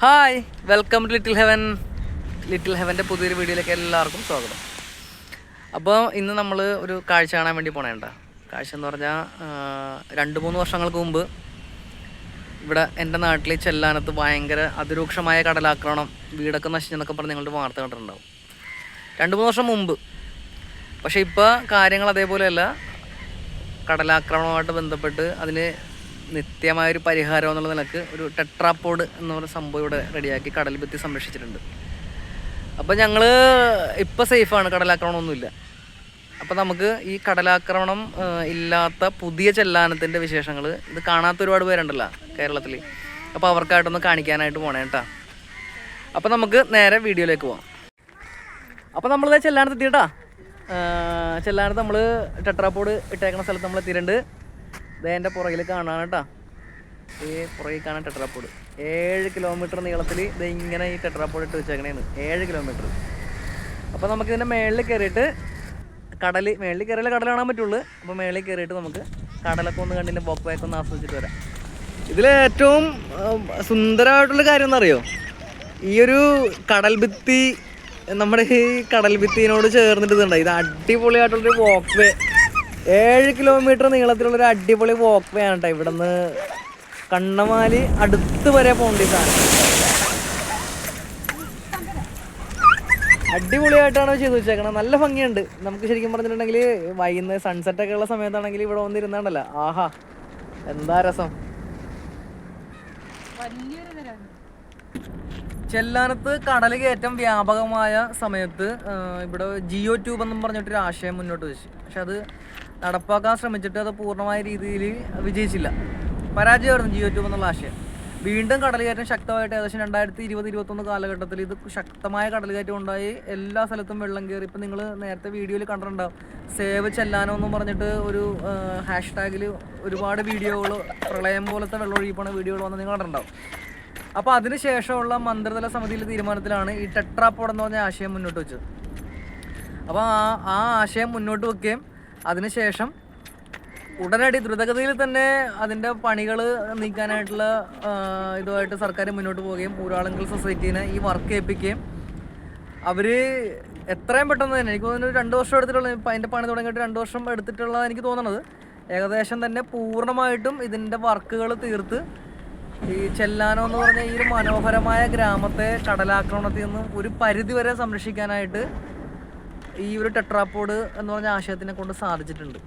Hi welcome to little heaven little ഹെവന്റെ പുതിയൊരു വീഡിയോയിലേക്ക് എല്ലാവർക്കും സ്വാഗതം. അപ്പോൾ ഇന്ന് നമ്മൾ ഒരു കാഴ്ച കാണാൻ വേണ്ടി പോണേണ്ട കാഴ്ച എന്ന് പറഞ്ഞാൽ രണ്ട് മൂന്ന് വർഷങ്ങൾക്ക് മുമ്പ് ഇവിടെ എന്റെ നാട്ടിൽ ചെല്ലാനത്ത് ഭയങ്കര അതിരൂക്ഷമായ കടലാക്രമണം വീടൊക്കെ നശിച്ചെന്നൊക്കെ പറഞ്ഞ് നിങ്ങളുടെ വാർത്ത കണ്ടിട്ടുണ്ടാവും. രണ്ട് മൂന്ന് വർഷം മുമ്പ്. പക്ഷേ ഇപ്പോൾ കാര്യങ്ങൾ അതേപോലെയല്ല. കടലാക്രമണവുമായിട്ട് ബന്ധപ്പെട്ട് അതിന് നിത്യമായൊരു പരിഹാരം എന്നുള്ള നിലയ്ക്ക് ഒരു ടെട്രാപ്പോഡ് എന്ന് പറയുന്ന സംഭവം ഇവിടെ റെഡിയാക്കി കടൽ ഭിത്തി സംരക്ഷിച്ചിട്ടുണ്ട്. അപ്പോൾ ഞങ്ങൾ ഇപ്പോൾ സേഫാണ് കടലാക്രമണമൊന്നുമില്ല. അപ്പോൾ നമുക്ക് ഈ കടലാക്രമണം ഇല്ലാത്ത പുതിയ ചെല്ലാനത്തിന്റെ വിശേഷങ്ങൾ ഇത് കാണാത്ത ഒരുപാട് പേരുണ്ടല്ലോ കേരളത്തിൽ അപ്പോൾ അവർക്കായിട്ടൊന്ന് കാണിക്കാനായിട്ട് പോണേ കേട്ടോ. അപ്പോൾ നമുക്ക് നേരെ വീഡിയോയിലേക്ക് പോവാം. അപ്പോൾ നമ്മളിത് ചെല്ലാനത്ത് എത്തിയിട്ടാ ചെല്ലാനത്ത് നമ്മൾ ടെട്രാപ്പോഡ് ഇട്ടേക്കുന്ന സ്ഥലത്ത് നമ്മൾ എത്തിയിട്ടുണ്ട് ഇതേ എന്റെ പുറകിൽ കാണാൻ കേട്ടാ. ഈ പുറകിൽ കാണാൻ ടെട്രാപ്പോഡ് ഏഴ് കിലോമീറ്റർ നീളത്തിൽ ഇത് ഇങ്ങനെ ഈ ടെട്രാപ്പോഡ് ഇട്ട് വെച്ചേക്കണേന്ന്. ഏഴ് കിലോമീറ്റർ. അപ്പോൾ നമുക്ക് ഇതിന്റെ മേളിൽ കയറിയിട്ട് കടൽ മേളിൽ കയറിയാലേ കടൽ കാണാൻ പറ്റുള്ളൂ. അപ്പോൾ മേളിൽ കയറിയിട്ട് നമുക്ക് കടലൊക്കെ ഒന്ന് കണ്ടില്ല ബാക്ക് ഒന്ന് ആസ്വദിച്ചിട്ട് വരാം. ഇതിൽ ഏറ്റവും സുന്ദരമായിട്ടുള്ള കാര്യം എന്നറിയോ? ഈ ഒരു കടൽ ഭിത്തി നമ്മുടെ ഈ കടൽ ഭിത്തിനോട് ചേർന്നിട്ട് ഇതുണ്ടായി ഇത് അടിപൊളിയായിട്ടുള്ളൊരു വോക്ക് വേ ഏഴ് കിലോമീറ്റർ നീളത്തിലുള്ള ഒരു അടിപൊളി വോക്ക് വേ ആണ് കേട്ടോ ഇവിടെ നിന്ന് കണ്ണമാലി അടുത്ത് വരെ പോകേണ്ട ഈ സാധനം. അടിപൊളിയായിട്ടാണ് ചെയ്തു വെച്ചേക്കണം നല്ല ഭംഗിയുണ്ട്. നമുക്ക് ശരിക്കും പറഞ്ഞിട്ടുണ്ടെങ്കിൽ വൈകുന്നേരം സൺസെറ്റ് ഒക്കെ ഉള്ള സമയത്താണെങ്കിൽ ഇവിടെ വന്നിരുന്നാണ്ടല്ലോ ആഹാ എന്താ രസം. ചെല്ലാനത്ത് കടൽ കയറ്റം വ്യാപകമായ സമയത്ത് ഇവിടെ ജിയോ ട്യൂബ് എന്നും പറഞ്ഞിട്ടൊരു ആശയം മുന്നോട്ട് വെച്ചു. പക്ഷെ അത് നടപ്പാക്കാൻ ശ്രമിച്ചിട്ട് അത് പൂർണമായ രീതിയിൽ വിജയിച്ചില്ല. പരാജയമായിരുന്നു ജിയോ ട്യൂബ് എന്നുള്ള ആശയം. വീണ്ടും കടൽ കയറ്റം ശക്തമായിട്ട് ഏകദേശം രണ്ടായിരത്തി ഇരുപത് ഇരുപത്തൊന്ന് കാലഘട്ടത്തിൽ ഇത് ശക്തമായ കടൽ കയറ്റം ഉണ്ടായി. എല്ലാ സ്ഥലത്തും വെള്ളം കയറി. ഇപ്പം നിങ്ങൾ നേരത്തെ വീഡിയോയിൽ കണ്ടിട്ടുണ്ടാവും. സേവ് ചെല്ലാനോ എന്നും പറഞ്ഞിട്ട് ഒരു ഹാഷ്ടാഗിൽ ഒരുപാട് വീഡിയോകൾ പ്രളയം പോലത്തെ വെള്ളം ഒഴുകിപ്പോണ വീഡിയോകൾ വന്ന് നിങ്ങൾ കണ്ടിട്ടുണ്ടാവും. അപ്പോൾ അതിനുശേഷമുള്ള മന്ത്രിതല സമിതിയിലെ തീരുമാനത്തിലാണ് ഈ ടെട്രാപ്പോഡ് എന്ന് പറഞ്ഞ ആശയം മുന്നോട്ട് വെച്ചത്. അപ്പോൾ ആ ആ ആശയം മുന്നോട്ട് വെക്കുകയും അതിനുശേഷം ഉടനടി ദ്രുതഗതിയിൽ തന്നെ അതിന്റെ പണികൾ നീക്കാനായിട്ടുള്ള ഇതുമായിട്ട് സർക്കാർ മുന്നോട്ട് പോവുകയും ഊരാളുങ്കൽ സൊസൈറ്റീനെ ഈ വർക്ക് ഏൽപ്പിക്കുകയും. അവർ എത്രയും പെട്ടെന്ന് തന്നെ എനിക്ക് തോന്നുന്നു രണ്ട് വർഷം എടുത്തിട്ടുള്ള അതിന്റെ പണി തുടങ്ങിയിട്ട് രണ്ട് വർഷം എടുത്തിട്ടുള്ളതാണ് എനിക്ക് തോന്നുന്നത് ഏകദേശം തന്നെ പൂർണമായിട്ടും ഇതിന്റെ വർക്കുകൾ തീർത്ത് ഈ ചെല്ലാനോ എന്ന് പറഞ്ഞ ഈ ഒരു മനോഹരമായ ഗ്രാമത്തെ കടലാക്രമണത്തിൽ നിന്നും ഒരു പരിധി വരെ സംരക്ഷിക്കാനായിട്ട് ഈ ഒരു ടെട്രാപ്പോഡ് എന്ന് പറഞ്ഞ ആശയത്തിനെ കൊണ്ട് സാധിച്ചിട്ടുണ്ട്.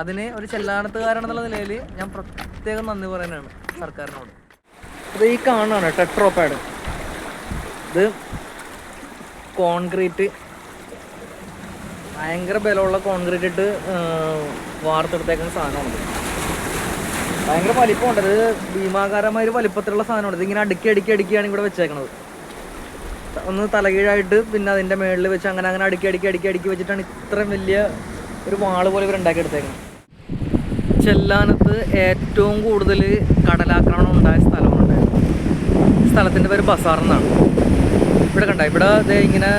അതിന് ഒരു ചെല്ലാനത്തുകാരനെന്നുള്ള നിലയിൽ ഞാൻ പ്രത്യേകം നന്ദി പറയാനാണ് സർക്കാരിനോട്. ഇത് ഈ കാണാണ് ടെട്രോപാഡ് ഇത് കോൺക്രീറ്റ് ഭയങ്കര ബലമുള്ള കോൺക്രീറ്റ് ഇട്ട് വാർത്തെടുത്തേക്കുന്ന സാധനമുണ്ട് ഭയങ്കര വലിപ്പമുണ്ട്. ഇത് ഭീമാകാരമായ ഒരു വലിപ്പത്തിലുള്ള സാധനമുണ്ട് ഇതിങ്ങനെ അടുക്കി അടുക്കി അടുക്കിയാണ് ഇവിടെ വെച്ചേക്കണത്. ഒന്ന് തലകീഴായിട്ട് പിന്നെ അതിന്റെ മേളിൽ വെച്ച് അങ്ങനെ അങ്ങനെ അടുക്കി അടുക്കി അടുക്കി അടുക്കി വെച്ചിട്ടാണ് ഇത്രയും വലിയ ഒരു വാൾ പോലെ ഇവർ ഉണ്ടാക്കിയെടുത്തേക്കുന്നത്. ചെല്ലാനത്ത് ഏറ്റവും കൂടുതൽ കടലാക്രമണം ഉണ്ടായ സ്ഥലമുണ്ട്. സ്ഥലത്തിന്റെ പേര് ബസാർ എന്നാണ്. ഇവിടെ കണ്ട? ഇവിടെ ദേ ഇങ്ങനെ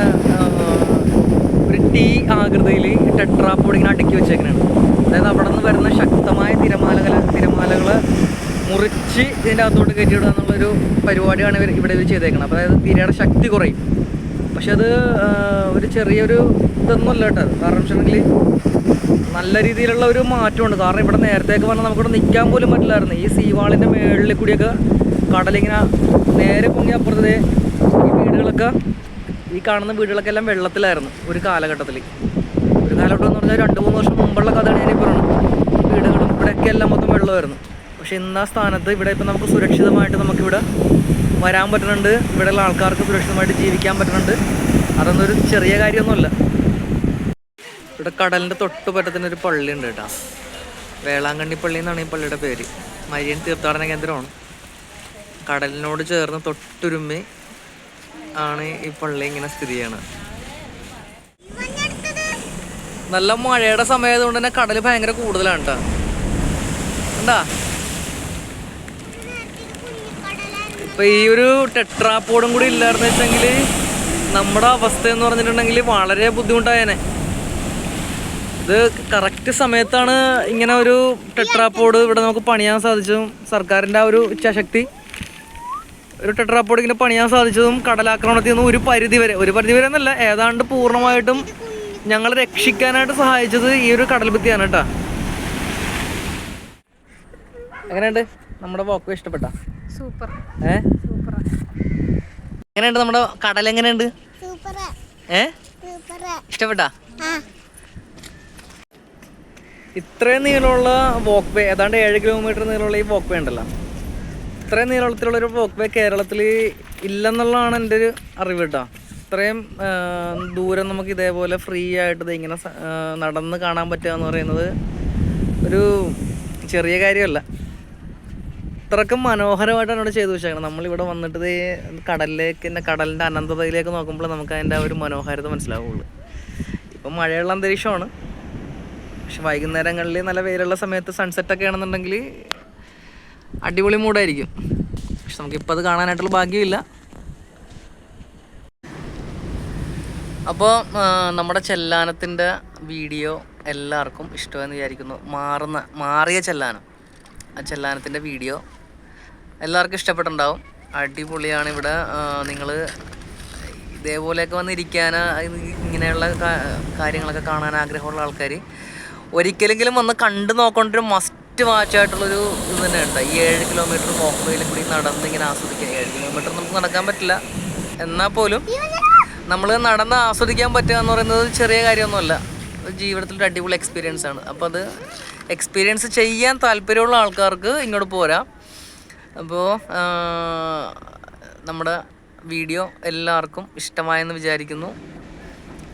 ഒരു ടീ ആകൃതിയിൽ ടെട്രാപ്പോഡ് ഇങ്ങനെ അടുക്കി വെച്ചേക്കണാണ്. അതായത് അവിടെ നിന്ന് വരുന്ന ശക്തമായ തിരമാലകൾ തിരമാലകൾ മുറിച്ച് ഇതിന്റെ അകത്തോട്ട് കയറ്റിവിടുക എന്നുള്ളൊരു പരിപാടിയാണ് ഇവർ ഇവിടെ ഇവർ ചെയ്തേക്കുന്നത് അപ്പോൾ അതായത് തിരയുടെ ശക്തി കുറയും. പക്ഷെ അത് ഒരു ചെറിയൊരു ഇതൊന്നുമല്ല കേട്ടോ അത്. കാരണം വെച്ചിട്ടുണ്ടെങ്കിൽ നല്ല രീതിയിലുള്ള ഒരു മാറ്റമുണ്ട്. കാരണം ഇവിടെ നേരത്തേക്ക് പറഞ്ഞാൽ നമുക്കിവിടെ നിൽക്കാൻ പോലും പറ്റില്ലായിരുന്നു. ഈ സീവാളിന്റെ മേളിൽ കൂടിയൊക്കെ കടലിങ്ങനെ നേരെ പൊങ്ങി അപ്പുറത്തെ ഈ വീടുകളൊക്കെ ഈ കാണുന്ന വീടുകളൊക്കെ എല്ലാം വെള്ളത്തിലായിരുന്നു ഒരു കാലഘട്ടത്തിൽ ഒരു കാലഘട്ടം എന്ന് പറഞ്ഞാൽ രണ്ട് മൂന്ന് വർഷം മുമ്പുള്ള കഥയാണ് ഞാൻ പറയുന്നത് വീടുകളും ഇവിടെയൊക്കെ എല്ലാം മൊത്തം വെള്ളമായിരുന്നു. പക്ഷെ ഇന്ന് ആ സ്ഥാനത്ത് ഇവിടെ ഇപ്പം നമുക്ക് സുരക്ഷിതമായിട്ട് നമുക്കിവിടെ വരാൻ പറ്റുന്നുണ്ട്. ഇവിടെയുള്ള ആൾക്കാർക്ക് സുരക്ഷിതമായിട്ട് ജീവിക്കാൻ പറ്റുന്നുണ്ട്. അതൊന്നും ഒരു ചെറിയ കാര്യമൊന്നുമല്ല. ഇവിടെ കടലിന്റെ തൊട്ട് പറ്റത്തിന് ഒരു പള്ളി ഉണ്ട് കേട്ടോ. വേളാങ്കണ്ണി പള്ളി എന്നാണ് ഈ പള്ളിയുടെ പേര്. മരിയൻ തീർത്ഥാടന കേന്ദ്രമാണ്. കടലിനോട് ചേർന്ന് തൊട്ടുരുമ്മി ആണ് ഈ പള്ളി ഇങ്ങനെ സ്ഥിതി ചെയ്യണത്. നല്ല മഴയുടെ സമയമായതുകൊണ്ട് തന്നെ കടൽ ഭയങ്കര കൂടുതലാണ് കേട്ടോ. ഉണ്ടാ ഇപ്പൊ ഈ ഒരു ടെട്രാപ്പോഡും കൂടി ഇല്ലായിരുന്നു വെച്ചെങ്കിൽ നമ്മുടെ അവസ്ഥ എന്ന് പറഞ്ഞിട്ടുണ്ടെങ്കിൽ വളരെ ബുദ്ധിമുട്ടായേനെ. ഇത് കറക്റ്റ് സമയത്താണ് ഇങ്ങനെ ഒരു ടെട്രാപ്പോഡ് ഇവിടെ നമുക്ക് പണിയാൻ സാധിച്ചതും സർക്കാരിന്റെ ആ ഒരു ഇച്ഛാശക്തി ഒരു ടെട്രാപ്പോഡിങ്ങിനെ പണിയാൻ സാധിച്ചതും കടലാക്രമണത്തിൽ നിന്നും ഒരു പരിധി വരെ ഒരു പരിധി വരെ എന്നല്ല ഏതാണ്ട് പൂർണമായിട്ടും ഞങ്ങൾ രക്ഷിക്കാനായിട്ട് സഹായിച്ചത് ഈ ഒരു കടൽ ഭിത്തിയാണ് കേട്ടോ. എങ്ങനെയുണ്ട്? നമ്മുടെ വോക്ക് ഇഷ്ടപ്പെട്ട? സൂപ്പർ. ഏ? സൂപ്പർ. എങ്ങനെയുണ്ട് നമ്മുടെ കടൽ എങ്ങനെയുണ്ട്? സൂപ്പർ. ഏ? സൂപ്പർ. ഇഷ്ടപ്പെട്ടാ? ഇത്രയും നീളമുള്ള വോക്ക് വേ ഏതാണ്ട് ഏഴ് കിലോമീറ്റർ നീളമുള്ള ഈ വോക്ക് വേ ഉണ്ടല്ലോ. ഇത്രയും നീളത്തിലുള്ള ഒരു വോക്ക് വേ കേരളത്തിൽ ഇല്ലെന്നുള്ളതാണ് എന്റെ ഒരു അറിവ് കേട്ടോ. ഇത്രയും ദൂരം നമുക്ക് ഇതേപോലെ ഫ്രീ ആയിട്ട് ഇത് ഇങ്ങനെ നടന്ന് കാണാൻ പറ്റുക എന്ന് പറയുന്നത് ഒരു ചെറിയ കാര്യമല്ല. ഇത്രക്കും മനോഹരമായിട്ടാണ് ഇവിടെ ചെയ്തു വെച്ചേക്കണം നമ്മളിവിടെ വന്നിട്ട് കടലിലേക്ക് കടലിന്റെ കടലിന്റെ അനന്തതയിലേക്ക് നോക്കുമ്പോൾ നമുക്ക് അതിന്റെ ഒരു മനോഹാരിത മനസ്സിലാവുള്ളൂ. ഇപ്പം മഴയുള്ള അന്തരീക്ഷമാണ്. പക്ഷെ വൈകുന്നേരങ്ങളിൽ നല്ല വെയിലുള്ള സമയത്ത് സൺസെറ്റ് ഒക്കെ ആണെന്നുണ്ടെങ്കിൽ അടിപൊളി മൂടായിരിക്കും പക്ഷെ നമുക്കിപ്പോൾ അത് കാണാനായിട്ടുള്ള ഭാഗ്യമില്ല. അപ്പോൾ നമ്മുടെ ചെല്ലാനത്തിന്റെ വീഡിയോ എല്ലാവർക്കും ഇഷ്ടമെന്ന് വിചാരിക്കുന്നു. മാറുന്ന മാറിയ ചെല്ലാനം. ആ ചെല്ലാനത്തിന്റെ വീഡിയോ. എല്ലാവർക്കും ഇഷ്ടപ്പെട്ടിട്ടുണ്ടാവും. അടിപൊളിയാണ് ഇവിടെ. നിങ്ങൾ ഇതേപോലെയൊക്കെ വന്നിരിക്കാൻ ഇങ്ങനെയുള്ള കാര്യങ്ങളൊക്കെ കാണാൻ ആഗ്രഹമുള്ള ആൾക്കാർ ഒരിക്കലെങ്കിലും വന്ന് കണ്ടു നോക്കേണ്ട ഒരു മസ്റ്റ് വാച്ച് വാച്ചായിട്ടുള്ളൊരു ഇത് തന്നെ ഉണ്ട്. ഈ ഏഴ് കിലോമീറ്റർ പോക്കുവയിൽ കൂടി നടന്ന് ഇങ്ങനെ ആസ്വദിക്കുക ഏഴ് കിലോമീറ്റർ നമുക്ക് നടക്കാൻ പറ്റില്ല. എന്നാൽ പോലും നമ്മൾ നടന്ന് ആസ്വദിക്കാൻ പറ്റുക എന്ന് പറയുന്നത് ചെറിയ കാര്യമൊന്നുമല്ല. ജീവിതത്തിൽ ഒരു അടിപൊളി എക്സ്പീരിയൻസ് ആണ്. അപ്പോൾ അത് എക്സ്പീരിയൻസ് ചെയ്യാൻ താല്പര്യമുള്ള ആൾക്കാർക്ക് ഇങ്ങോട്ട് പോരാം. അപ്പോൾ നമ്മുടെ വീഡിയോ എല്ലാവർക്കും ഇഷ്ടമായെന്ന് വിചാരിക്കുന്നു.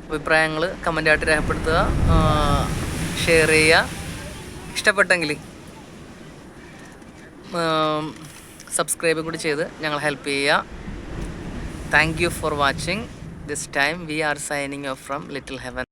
അഭിപ്രായങ്ങൾ കമന്റായിട്ട് രേഖപ്പെടുത്തുക. ഷെയർ ചെയ്യുക. ഇഷ്ടപ്പെട്ടെങ്കിൽ സബ്സ്ക്രൈബ് കൂടി ചെയ്ത് ഞങ്ങൾ ഹെൽപ്പ് ചെയ്യുക. Thank you for watching this time we are signing off from little heaven